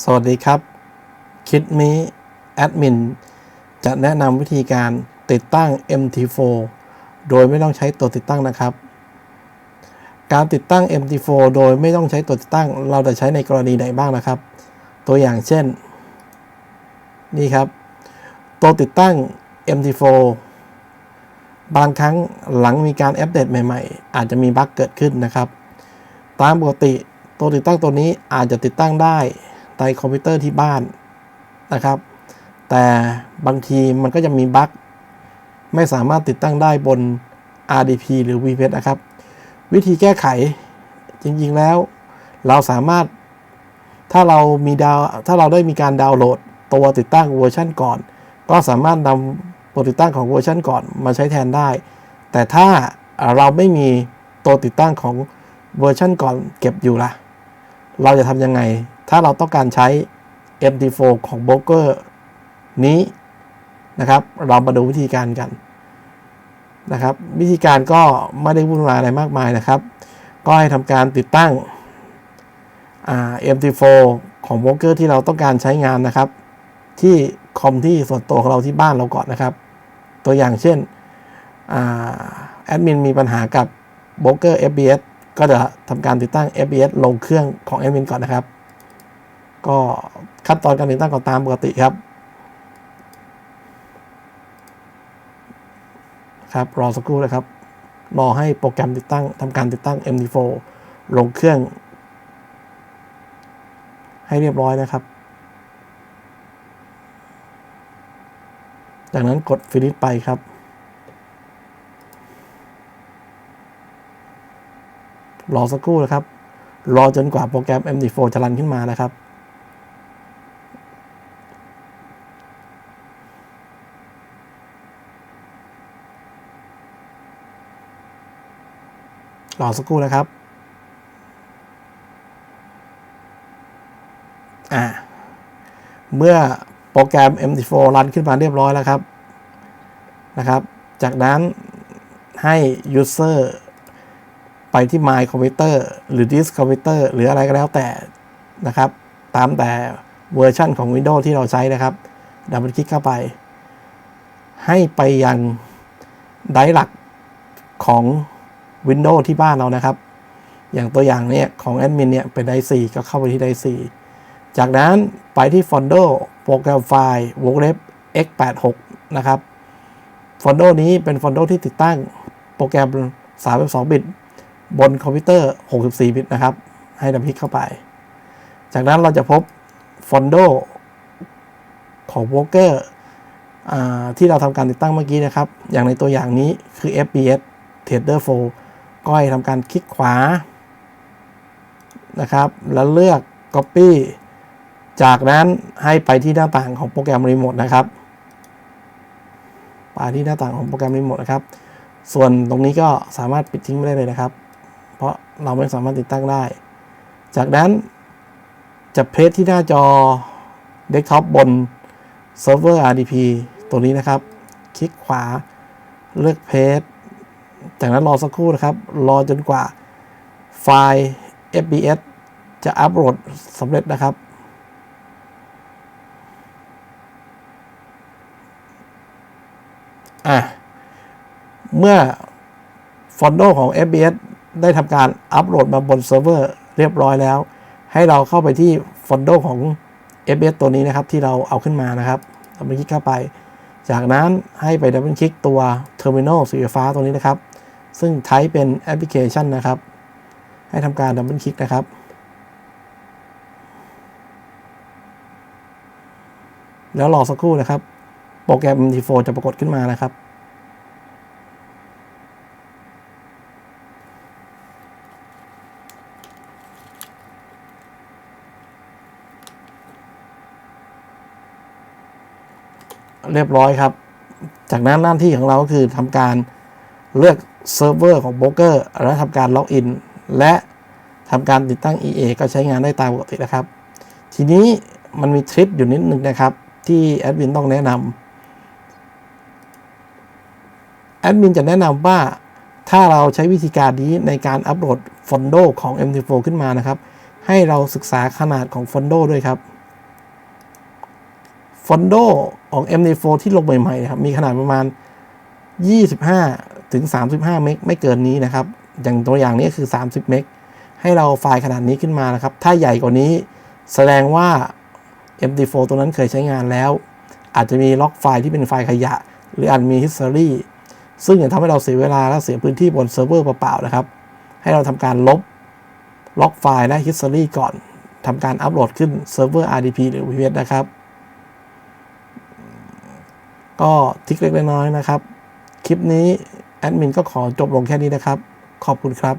สวัสดีครับคิดมีแอดมินจะแนะนำวิธีการติดตั้ง MT4 โดยไม่ต้องใช้ตัวติดตั้งนะครับ การติดตั้ง MT4 โดยไม่ต้องใช้ตัวติดตั้ง เราจะใช้ในกรณีไหนบ้างนะครับ ตัวอย่างเช่น นี่ครับ ตัวติดตั้ง MT4 บางครั้งหลังมีการอัปเดตใหม่ ๆ อาจจะมีบั๊กเกิดขึ้นนะครับ ตามปกติตัวติดตั้งตัวนี้อาจจะติดตั้งได้ ในคอมพิวเตอร์ที่บ้านนะครับ แต่บางทีมันก็จะมีบั๊กไม่สามารถติดตั้งได้บน RDP หรือ VPS นะครับ วิธีแก้ไขจริงๆแล้ว เราสามารถถ้าเรามีดาวถ้าเราได้มีการดาวน์โหลดตัวติดตั้งเวอร์ชันก่อน ก็สามารถนำตัวติดตั้งของเวอร์ชันก่อนมาใช้แทนได้ แต่ถ้าเราไม่มีตัวติดตั้งของเวอร์ชันก่อนเก็บอยู่ละเราจะทำยังไง ถ้าเราต้องการใช้ MD4 ของโบรกเกอร์นี้นะครับ เรามาดูวิธีการกันนะครับ วิธีการก็ไม่ได้วุ่นวายอะไรมากมายนะครับ ก็ให้ทำการติดตั้ง MD4 ของโบรกเกอร์ที่เราต้องการใช้งานนะครับ ที่คอมที่ส่วนตัวของเราที่บ้านเราก่อนนะครับ ตัวอย่างเช่นแอดมินมีปัญหากับโบรกเกอร์ FBS ก็จะทำการติดตั้ง FBS ลงเครื่องของแอดมินก่อนนะครับ ก็ขั้นตอนการติดตั้งก็ตามปกติครับ ครับ รอสักครู่นะครับ รอให้โปรแกรมติดตั้งทำการติดตั้ง MD4 ลงเครื่อง ให้เรียบร้อยนะครับ จากนั้นกด Finish ไปครับรอสักครู่นะครับ รอจนกว่าโปรแกรม MD4 จะรันขึ้นมานะครับ รอสักครู่นะครับ อ่า เมื่อโปรแกรม MD4 รันขึ้นมาเรียบร้อยแล้วครับ นะครับ จากนั้นให้ User ไปที่ My Computer หรือ Disk Computer หรืออะไรก็แล้วแต่นะครับ ตามแต่เวอร์ชันของ Windows ที่เราใช้นะครับ ดับเบิลคลิกเข้าไป ให้ไปยังไดร์หลักของ Windows ที่บ้านเรานะครับ อย่างตัวอย่างเนี่ยของแอดมินเนี่ยเป็นไดร์4ก็เข้าไปที่ไดร์4จากนั้นไปที่ฟอนโดโปรแกรมไฟล์วงเล็บ x86 นะครับฟอนโดนี้เป็นฟอนโดที่ติดตั้งโปรแกรม 32 บิต บนคอมพิวเตอร์ 64 บิตนะครับ ให้ดับคลิกเข้าไป จากนั้นเราจะพบฟอนโดของโบรกเกอร์ที่เราทำการติดตั้งเมื่อกี้นะครับ อย่างในตัวอย่างนี้คือ FBS Trader 4 ก็ให้ทำการคลิกขวานะครับ แล้วเลือก Copy จากนั้นให้ไปที่หน้าต่างของโปรแกรมรีโมทนะครับไปที่หน้าต่างของโปรแกรมรีโมทนะครับ ส่วนตรงนี้ก็สามารถปิดทิ้งไม่ได้เลยนะครับ เพราะเราไม่สามารถติดตั้งได้ จากนั้นจะเพจที่หน้าจอเดสก์ท็อปบนเซิร์ฟเวอร์ RDP ตัวนี้นะครับ คลิกขวาเลือกเพจ จากนั้นรอสักครู่นะครับ รอจนกว่าไฟล์ FBS จะอัปโหลดสำเร็จนะครับ อะ เมื่อฟอนโดของ FBS ได้ทำการอัปโหลดมาบนเซิร์ฟเวอร์เรียบร้อยแล้ว ให้เราเข้าไปที่ฟอนโดของ FBS ตัวนี้นะครับ ที่เราเอาขึ้นมานะครับดับเบิลคลิกเข้าไป จากนั้นให้ไปดับเบิลคลิกตัว Terminal สีฟ้าตัวนี้นะครับ ซึ่งใช้เป็นแอปพลิเคชันนะครับ ให้ทำการดับเบิลคลิกนะครับแล้วรอสักครู่นะครับ โปรแกรม MT4 จะปรากฏขึ้นมานะครับ เรียบร้อยครับ จากนั้นหน้าที่ของเราก็คือทำการเลือก เซิร์ฟเวอร์ของโบรกเกอร์และทำการล็อกอิน และทำการติดตั้ง EA ก็ใช้งานได้ตามปกตินะครับ ทีนี้มันมีทริปอยู่นิดนึงนะครับ ที่แอดมินต้องแนะนำแอดมินจะแนะนำว่าถ้าเราใช้วิธีการนี้ในการอัปโหลดฟอนโดของ MT4 ขึ้นมานะครับ ให้เราศึกษาขนาดของฟอนโดด้วยครับฟอนโดของ MD4 ที่ลงใหม่ๆนะครับมีขนาดประมาณ 25 ถึง 35 เมกไม่เกินนี้นะครับ อย่างตัวอย่างนี้คือ 30 เมกให้เราไฟล์ขนาดนี้ขึ้นมานะครับ ถ้าใหญ่กว่านี้แสดงว่า MD4 ตัวนั้นเคยใช้งานแล้ว อาจจะมีล็อกไฟล์ที่เป็นไฟล์ขยะ หรืออาจมี history ซึ่งจะทำให้เราเสียเวลาและเสียพื้นที่บนเซิร์ฟเวอร์เปล่าๆนะครับ ให้เราทำการลบล็อกไฟล์และ history ก่อนทำการอัปโหลดขึ้นเซิร์ฟเวอร์ RDP หรือ VPS นะครับ ก็ทิกเล็กๆน้อยๆนะครับ คลิปนี้ แอดมินก็ขอจบลงแค่นี้นะครับ ขอบคุณครับ